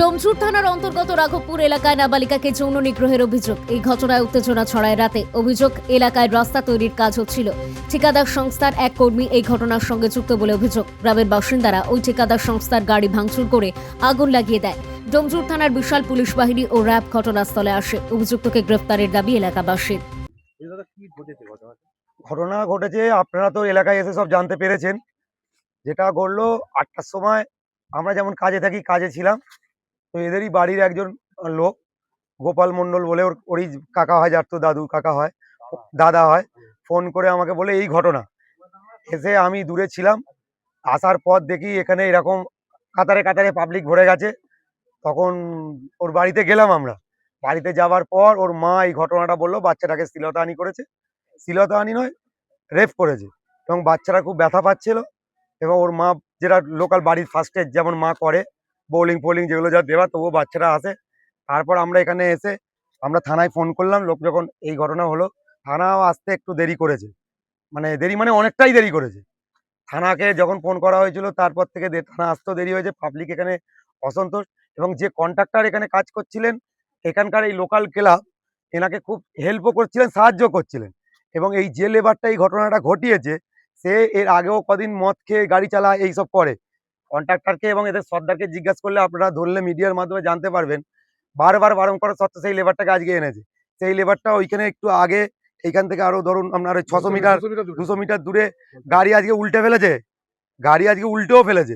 ডোমচুর থানার অন্তর্গত রাঘবপুর এলাকায় নাবালিকাকে যৌন নিগ্রহের অভিযোগ। এই ঘটনায় উত্তেজনা ছড়ায় রাতে। অভিযোগ, এলাকায় রাস্তা তৈরির কাজ হচ্ছিল ঠিকাদার সংস্থার এক কর্মী এই ঘটনার সঙ্গে যুক্ত বলে অভিযোগ। গ্রামের বাসিন্দারা ওই ঠিকাদার সংস্থার গাড়ি ভাঙচুর করে আগুন লাগিয়ে দেয়। ডোমচুর থানার বিশাল পুলিশ বাহিনী ও র্যাব ঘটনাস্থলে আসে। অভিযুক্তকে গ্রেফতারের দাবি এলাকাবাসীর। ঘটনা ঘটেছে, আপনারা তো এলাকায় এসে সব জানতে পেরেছেন। যেটা ঘটলো আটটার সময়, আমরা যেমন কাজে থাকি, কাজে ছিলাম। তো এদেরই বাড়ির একজন লোক, গোপাল মণ্ডল বলে ওর, ওরই কাকা হয়, যার তো দাদু কাকা হয়, দাদা হয়, ফোন করে আমাকে বলে এই ঘটনা। এসে আমি দূরে ছিলাম, আসার পর দেখি এখানে এরকম কাতারে কাতারে পাবলিক ভরে গেছে। তখন ওর বাড়িতে গেলাম আমরা। বাড়িতে যাওয়ার পর ওর মা এই ঘটনাটা বলল, বাচ্চাটাকে শ্লীলতাহানি করেছে। শ্লীলতাহানি নয় রেপ করেছে। এবং বাচ্চারা খুব ব্যথা পাচ্ছিল এবং ওর মা, যেটা লোকাল বাড়ির ফার্স্ট এড যেমন মা করে বোলিং ফোলিং যেগুলো যা দেওয়া তবুও বাচ্চারা আসে। তারপর আমরা এখানে এসে আমরা থানায় ফোন করলাম, লোক যখন এই ঘটনা হলো, থানাও আসতে একটু দেরি করেছে। মানে দেরি মানে অনেকটাই দেরি করেছে। থানাকে যখন ফোন করা হয়েছিল, তারপর থেকে থানা আসতেও দেরি হয়েছে পাবলিক এখানে অসন্তোষ এবং যে কন্ট্রাক্টর এখানে কাজ করছিলেন, এখানকার এই লোকাল ক্লাব, এনাকে খুব হেল্পও করছিলেন, সাহায্য করছিলেন এবং এই যে লেবারটা এই ঘটনাটা ঘটিয়েছে, সে এর আগেও কদিন মদ খেয়ে গাড়ি চালায়, এইসব করে। কন্ট্রাক্টরকে এবং এদের সর্দারকে জিজ্ঞাসা করলে আপনারা ধরলে মিডিয়ার মাধ্যমে জানতে পারবেন। বারবার বারণ করা সত্ত্বেও সেই লেবারটাকে আজকে এনেছে। সেই লেবারটা ওইখানে একটু আগে এইখান থেকে আরও ধরুন আপনার ওই ছশো মিটার দুশো মিটার দূরে গাড়ি আজকে উল্টে ফেলেছে। গাড়ি আজকে উল্টেও ফেলেছে।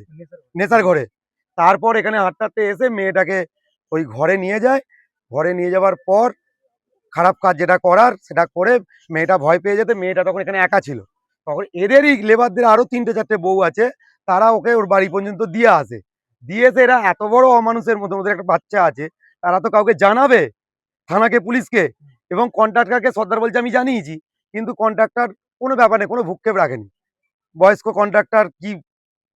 নেশার ঘরে। তারপর এখানে হাঁটতে এসে মেয়েটাকে ওই ঘরে নিয়ে যায়। ঘরে নিয়ে যাওয়ার পর খারাপ কাজ যেটা করার সেটা করে মেয়েটা ভয় পেয়ে যেতে। মেয়েটা তখন এখানে একা ছিল। তখন এদেরই লেবারদের আরও তিনটে চারটে বউ আছে। তারা ওকে ওর বাড়ি পর্যন্ত দিয়ে আসে। দিয়েছে এরা এত বড় অমানুষের মধ্যে ওদের একটা বাচ্চা আছে তারা তো কাউকে জানাবে থানাকে পুলিশকে এবং কন্ট্রাক্টরকে সর্দার বলছে আমি জানিয়েছি কিন্তু কন্ট্রাক্টর কোনো ব্যাপার নেই কোনো ভূক্ষেপ রাখেনি। বয়স্ক কন্ট্রাক্টর কি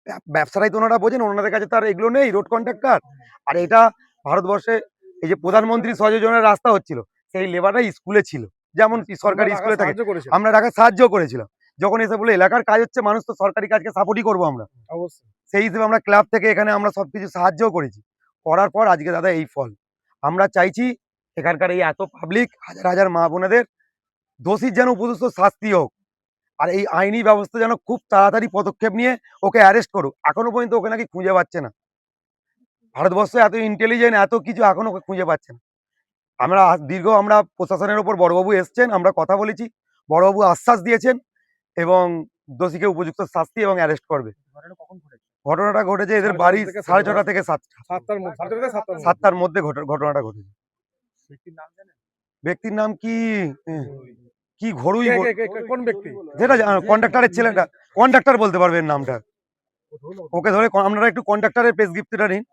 ব্যব- ব্যবসাটাই তো ওনারা বোঝেন ওনাদের কাছে তার এগুলো নেই রোড কন্ট্রাক্টর। আর এটা ভারতবর্ষে এই যে প্রধানমন্ত্রী সযোজনের রাস্তা হচ্ছিল সেই লেবারটা স্কুলে ছিল যেমন সরকারি স্কুলে থাকে আমরা টাকা সাহায্য করেছিলাম। যখন এসে বলে এলাকার কাজ হচ্ছে মানুষ তো সরকারি কাজকে সাপোর্টই করব আমরা। অবশ্যই। সেই হিসেবে আমরা ক্লাব থেকে এখানে আমরা সবকিছু সাহায্যও করেছি। করার পর আজকে দাদা এই ফল। আমরা চাইছি এখানকার এই এত পাবলিক হাজার হাজার মা বোনেদের দোষীর যেন উপযুক্ত শাস্তি হোক। আর এই আইনি ব্যবস্থা যেন খুব তাড়াতাড়ি পদক্ষেপ নিয়ে ওকে অ্যারেস্ট করুক। এখনও পর্যন্ত ওকে নাকি খুঁজে পাচ্ছে না। ভারতবর্ষ এত ইন্টেলিজেন্ট এত কিছু এখনও ওকে খুঁজে পাচ্ছে না। আমরা দীর্ঘ আমরা প্রশাসনের ওপর বড়বাবু এসছেন আমরা কথা বলেছি। বড়বাবু আশ্বাস দিয়েছেন। এবং দোষীকে উপযুক্ত শাস্তি এবং অ্যারেস্ট করবে। ঘটনাটা ঘটেছে এদের বাড়ি সাড়ে ছটা থেকে সাতটা। সাতটার মধ্যে সাতটা সাতটার মধ্যে। ঘট- ঘটনাটা ঘটেছে। ব্যক্তির নাম জানেন? ব্যক্তির নাম কি? কি কে- কোন ব্যক্তি? যেটা কন্ট্রাক্টরের ছেলেটা। কন্ট্রাক্টর বলতে পারবেন নামটা। ওকে ধরে আপনারা একটু কন্ট্রাক্টরের পেস গিফটটা নিন।